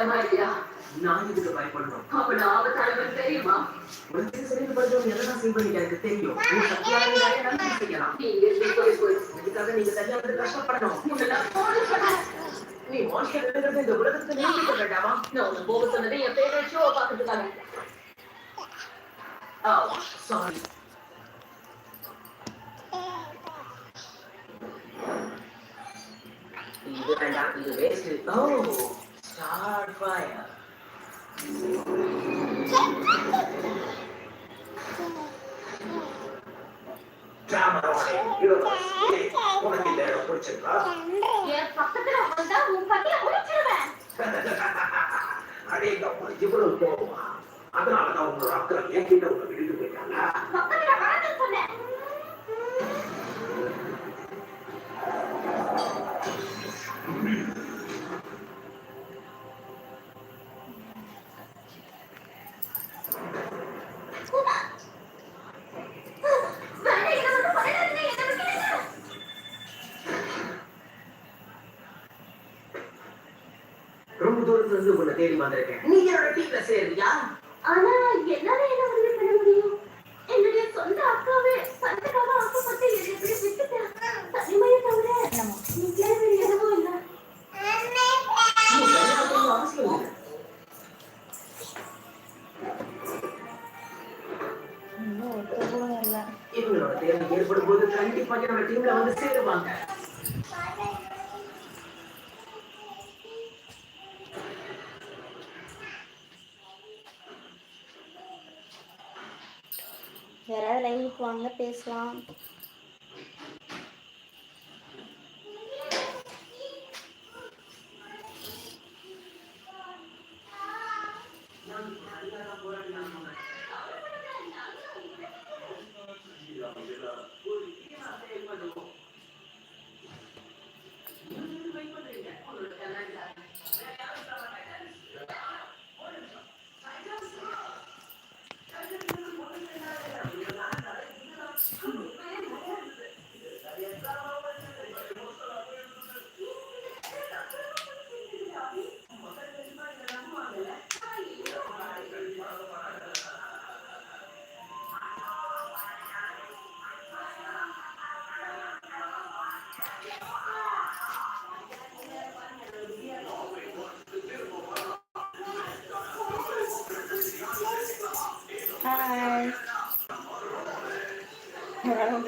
பயமா இல்லையா நான் இதுக்கு பயப்படணும் அப்ப ஆபத்தானவன் தெரியுமா? உனக்கு சரிந்து பண்றவங்க எல்லாம் செய்வது எனக்கு தெரியும். செய்யலாம். நீங்க இதுக்காக நீங்க தனியா வந்து கஷ்டப்படணும். நீ மான்ஸ்டர் இந்த உலகத்தை நிரூபிக்க வேண்டாமா நான் உன்னை போக சொன்னது என் ஷோவை பார்க்கறதுக்காக Oh, sorry. இது வேண்டாம் இது வேஸ்ட் ஓ. இவ்வளவு கோபமா? அதனாலதான் உங்களோட அக்கறை என்கிட்ட உன்னை விட்டுட்டு போயிட்டாங்க பக்கத்துல வராதுன்னு சொன்னேன் வேண்டாம், இதை மட்டும் பண்ணிடாதீங்க, என்னை விட்டுடுங்க. ரொம்ப தூரத்துல இருந்து உன்னை தேடி வந்திருக்கேன். நீ என்னோட டீம்ல சேருவியா? ஆனா என்னால என்ன உதவி பண்ண முடியும்? என்னுடைய சொந்த அக்காவே சண்டைக்காக ஆசைப்பட்டு என்னை இப்படி விட்டுட்டேன் தனிமையை தவிர நீங்களே வேறு எதுவும் இல்லை. நீ அவசியம் இல்லை. இவங்களோட தேவை ஏற்படும் போது கண்டிப்பா என்னோட டீம்ல வந்து சேருவாங்க யாராவது லைவுக்கு வாங்க பேசலாம்.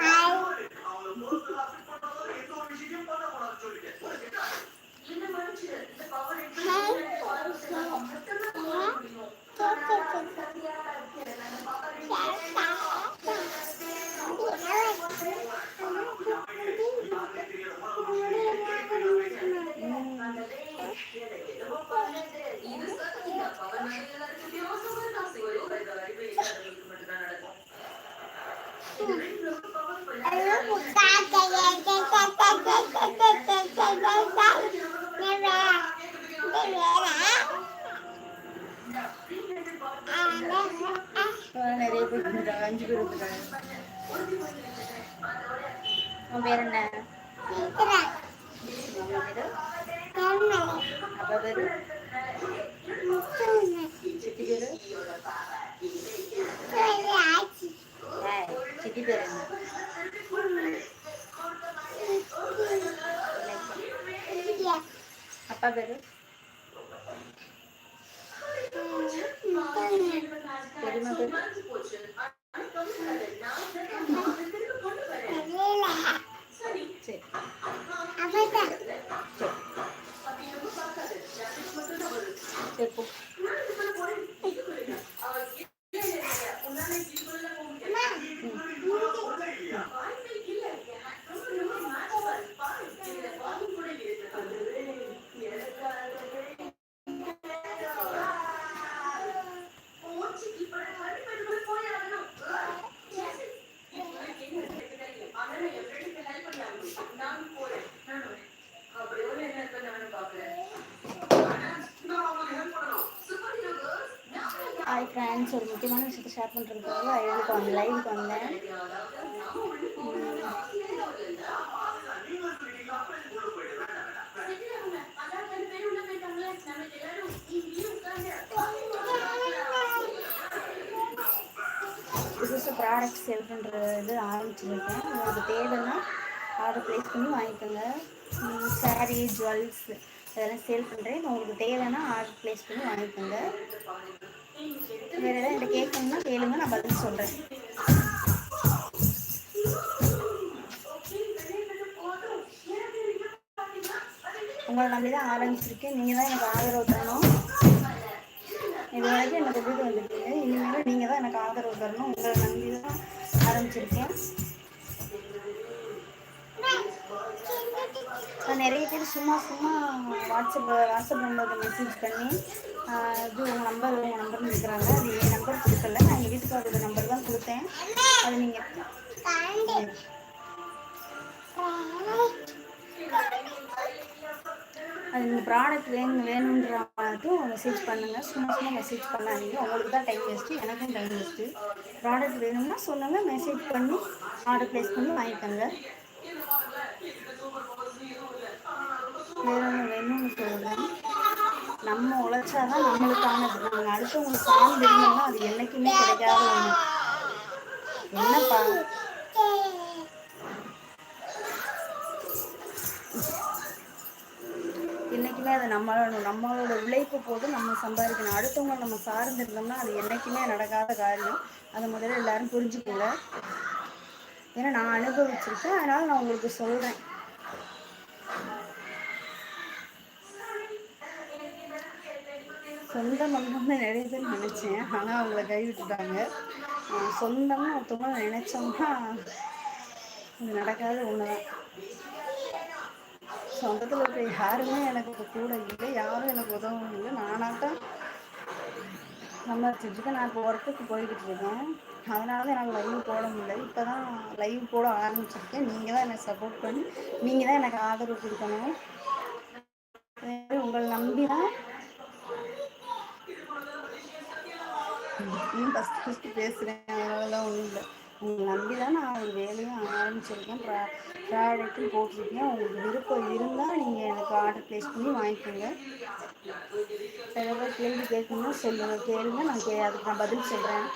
ஹாய் உன் பேர் என்ன? உங்க பேரு அப்பா பேரு? சித்தி பேரு ஏய், சித்தி பேர் என்ன அப்பா பேரு பெரியம்மா பேரு? ஃப்ரெண்ட்ஸ் ஒரு முக்கியமான விஷயத்தை ஷேர் பண்ணுறதுக்காக லைவுக்கு வந்தேன் லைவுக்கு வந்தேன். புதுசு ப்ராடக்ட் சேல் பண்ணுற இது ஆரம்பிச்சிருக்கேன். உங்களுக்கு தேவைன்னா ஆர்டர் ப்ளேஸ் பண்ணி வாங்கிக்கோங்க. சாரீ ஜுவல்ஸ் இதெல்லாம் சேல் பண்ணுறேன் உங்களுக்கு தேவைன்னா ஆர்டர் ப்ளேஸ் பண்ணி வாங்கிக்கோங்க. வேறு ஏதாவது என்கிட்ட கேட்கணும்னா கேளுங்க நான் பதில் சொல்கிறேன் உங்களை நம்பி தான் ஆரம்பிச்சிருக்கேன். நீங்கள் தான் எனக்கு ஆதரவு தரணும். இது வரைக்கும் எனக்கு வீடு வந்துருக்கீங்க. இனிமேலும் நீங்கள் தான் எனக்கு ஆதரவு தரணும். உங்களை நம்பி தான் ஆரம்பிச்சிருக்கேன். நான் நிறைய பேர் சும்மா சும்மா வாட்ஸ்அப் வாட்ஸ்அப் நம்பருக்கு மெசேஜ் பண்ணி இது உங்கள் நம்பர் உங்கள் நம்பர்னு இருக்கிறாங்க அது என் நம்பர் கொடுக்கல. நான் எங்கள் வீட்டுக்காரோட நம்பர் தான் கொடுத்தேன். அது நீங்கள் அது நீங்கள் ப்ராடக்ட் வேணும் வேணுன்ற மட்டும் மெசேஜ் பண்ணுங்கள் சும்மா சும்மா மெசேஜ் பண்ணாதீங்க. உங்களுக்கு தான் டைம் வேஸ்ட்டு எனக்கும் டைம் வேஸ்ட்டு ப்ராடக்ட் வேணும்னா சொல்லுங்கள் மெசேஜ் பண்ணி ஆர்டர் ப்ளேஸ் பண்ணி வாங்கிக்கோங்க. வேற ஒன்று வேணும்னு சொல்கிறேன் நம்ம உழைச்சாதான் நம்மளுக்கானது. நம்ம அடுத்தவங்களுக்கு சார்ந்து இருந்தோம்னா அது என்றைக்குமே கிடைக்காத ஒன்று என்னப்பா? என்றைக்குமே அது நம்மளோட நம்மளோட உழைப்பு போது நம்ம சம்பாதிக்கணும். அடுத்தவங்க நம்ம சார்ந்து இருந்தோம்னா அது என்றைக்குமே நடக்காத காரியம். அதை முதல்ல எல்லாரும் புரிஞ்சுக்கோங்க. ஏன்னா நான் அனுபவிச்சிருக்கேன். அதனால நான் உங்களுக்கு சொல்கிறேன் சொந்த பந்தம்னு நிறைய பேர் நினச்சேன். ஆனால் அவங்கள கைவிட்டுட்டாங்க. சொந்தம்னு ஒருத்தவங்க நினச்சோம்னா அது நடக்காத ஒன்று தான் சொந்தத்தில் இருக்க யாருமே எனக்கு கூட இல்லை. யாரும் எனக்கு உதவும் இல்லை. நானாட்டம் சம்பாரிச்சிட்ருக்கேன் நான் இப்போ ஒர்க்குக்கு போய்கிட்டு இருக்கேன். அதனால தான் எனக்கு லைவ் போட முடியல. இப்போ தான் லைவ் போட ஆரம்பிச்சிருக்கேன். நீங்கள் தான் எனக்கு சப்போர்ட் பண்ணி நீங்கள் தான் எனக்கு ஆதரவு கொடுக்கணும். அதே உங்களை நம்பி தான் இன்னும் ஃபஸ்ட்டு ஃபஸ்ட்டு பேசுகிறேன் அதெல்லாம் ஒன்றும் இல்லை உங்களை நம்பி தான் நான் ஒரு வேலையும் ஆரம்பிச்சிருக்கேன். ப்ரா ப்ராடக்ட்டும் போட்டிருக்கேன். உங்களுக்கு விருப்பம் இருந்தால் நீங்கள் எனக்கு ஆர்டர் ப்ளேஸ் பண்ணி வாங்கிக்கோங்க. சில பேர் கேள்வி கேட்கணும்னா சொல்லுங்கள் கேளுங்க நான் கே அதுக்கு நான் பதில் சொல்கிறேன்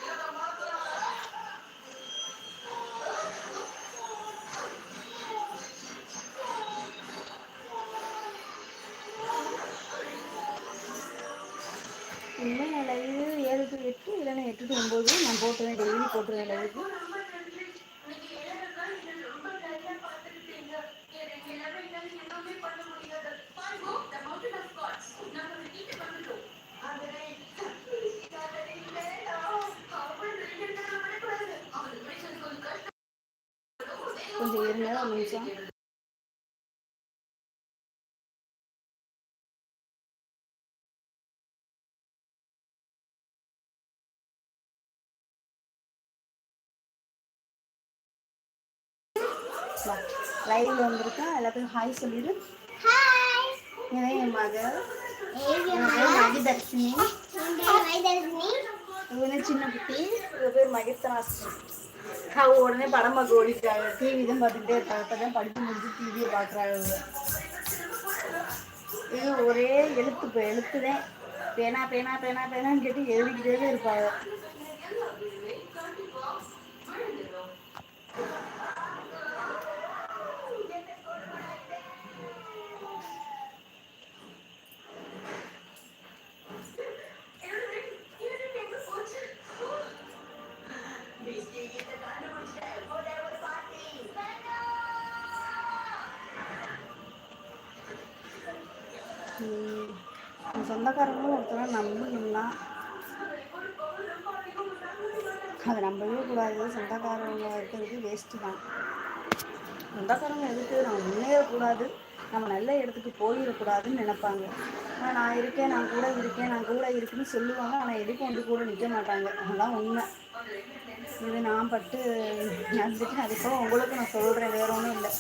போட்டுருவேன் டெய்லி போட்டுருவேன் லைவுக்கு கொஞ்சம் இருங்க ஒரு நிமிஷம் லைவ்ல வந்திருக்கேன் எல்லாத்துக்கும் ஹாய் சொல்லிடு. இவன் என் மகள்? இவன் பேர் மகிதர்ஷினி. இவனே சின்ன குட்டி. இவ பேர் மகித்தனாஸ்ரீ அவ உடனே படம் பார்க்க ஓடிட்டாங்க. டிவி தான் பார்த்துக்கிட்டே இருக்காங்க இப்போ தான் படித்து முடிச்சு டிவியை பார்க்குறாங்க. இவங்க இது ஒரே எழுத்து இப்போ எழுத்து தான் பேனா பேனா பேனா பேனான்னு கேட்டு எழுதிக்கிட்டே இருப்பாங்க. சொந்தக்காரங்களும் ஒருத்தர நம்பணும்னா அதை நம்பவே கூடாது. சொந்தக்காரங்க இருக்கிறது வேஸ்ட்டு தான். சொந்தக்காரங்க எதுக்கு? நம்ம முன்னேறக்கூடாது. நம்ம நல்ல இடத்துக்கு போயிடக்கூடாதுன்னு நினைப்பாங்க. ஆனால் நான் இருக்கேன் நான் கூட இருக்கேன் நான் கூட இருக்குன்னு சொல்லுவாங்க. ஆனால் எதுக்கும் வந்து கூட நிற்க மாட்டாங்க? அதுதான் உண்மை. இது நான் பட்டு நடந்துட்டு அதுக்கப்புறம் உங்களுக்கு நான் சொல்கிறேன் வேற ஒன்றும் இல்லை.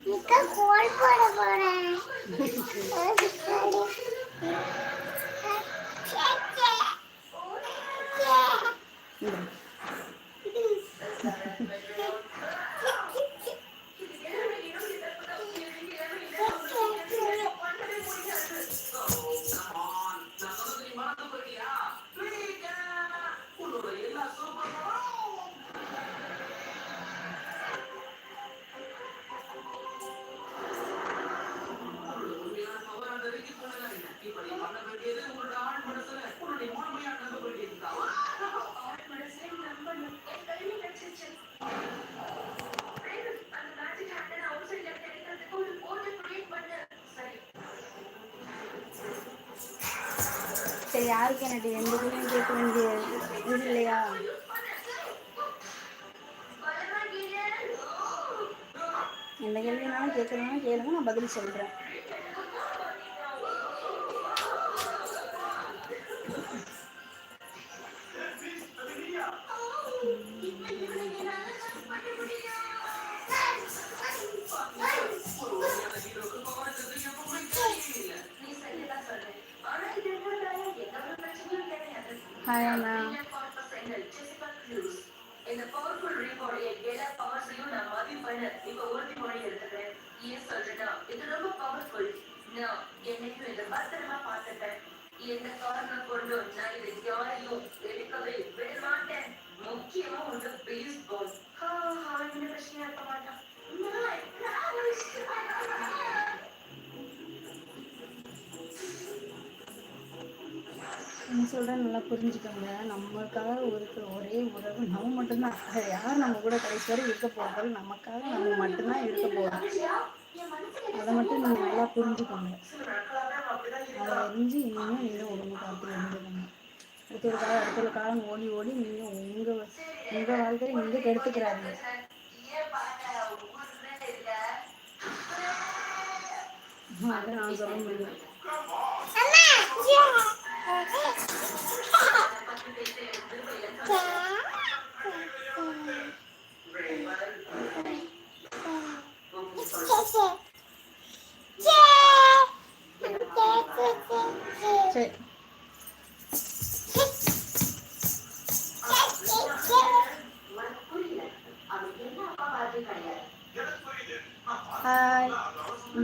इनका खोल पड़ा पड़ा है Yeah. யாருக்கு எனக்கு எந்த கேள்வியும் கேட்க வேண்டிய இது இல்லையா? எந்த கேள்வினாலும் கேட்குறதுனா கேளுங்க நான் பதில் சொல்கிறேன் பத்திரமா பார்த்துட்டேன் எந்த காரணம் கொண்டும் நான் இதை யாரையும் எடுக்கவே விட மாட்டேன் முக்கியமா உங்க பேஸ் பால் இந்த பிரச்சனையா இருக்க மாட்டான் என்ன சொல்கிற நல்லா புரிஞ்சுக்கோங்க. நம்மளுக்காக இருக்கிற ஒரே உறவு நம்ம மட்டும்தான். அது யார் நம்ம கூட கடைசி வரை இருக்க போகிறது நமக்காக நம்ம மட்டும்தான் இருக்க போகிறோம் அதை மட்டும் நீங்கள் நல்லா புரிஞ்சுக்கோங்க. அதை அறிஞ்சு இன்னும் நீங்கள் உடம்பு பார்த்து இருந்துக்கணும் அடுத்த ஒரு காலம் அடுத்த ஒரு காலம் ஓடி ஓடி நீங்கள் உங்கள் உங்கள் வாழ்க்கையை நீங்கள் கெடுத்துக்கிறாதீங்க. அதை நான் சொல்ல முடியும்.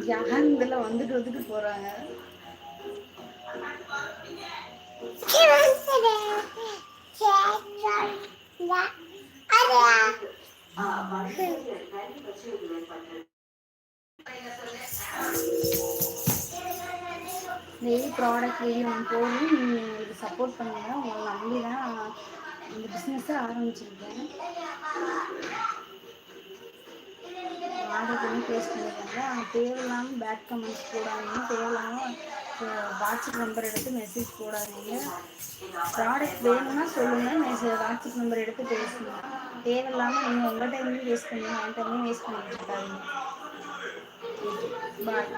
யார் இதில் வந்துட்டு வந்துட்டு போறாங்க. டெய்லி ப்ராடக்ட் வீடியோ போகணும் நீங்கள் எங்களுக்கு சப்போர்ட் பண்ணுங்க. உங்களை நம்பி தான் இந்த பிஸ்னஸை ஆரம்பிச்சிருக்கேன். ஆர்டர் பண்ணி பேஸ் பண்ணிக்கோங்க அவங்க தேவையில்லாமல் பேட் கமெண்ட்ஸ் போடாதீங்க. தேவையில்லாமல் வாட்ஸ்அப் நம்பர் எடுத்து மெசேஜ் போடாதீங்க. ப்ராடக்ட் வேணும்னா சொல்லுங்கள் மெசேஜ் வாட்ஸ்அப் நம்பர் எடுத்து பேசுங்க தேவையில்லாமல் நீங்கள் உங்கள் டைம்லையும் வேஸ்ட் பண்ணுங்க என் டைம்லையும் வேஸ்ட் பண்ணிட்டு இருக்காதீங்க. பாய்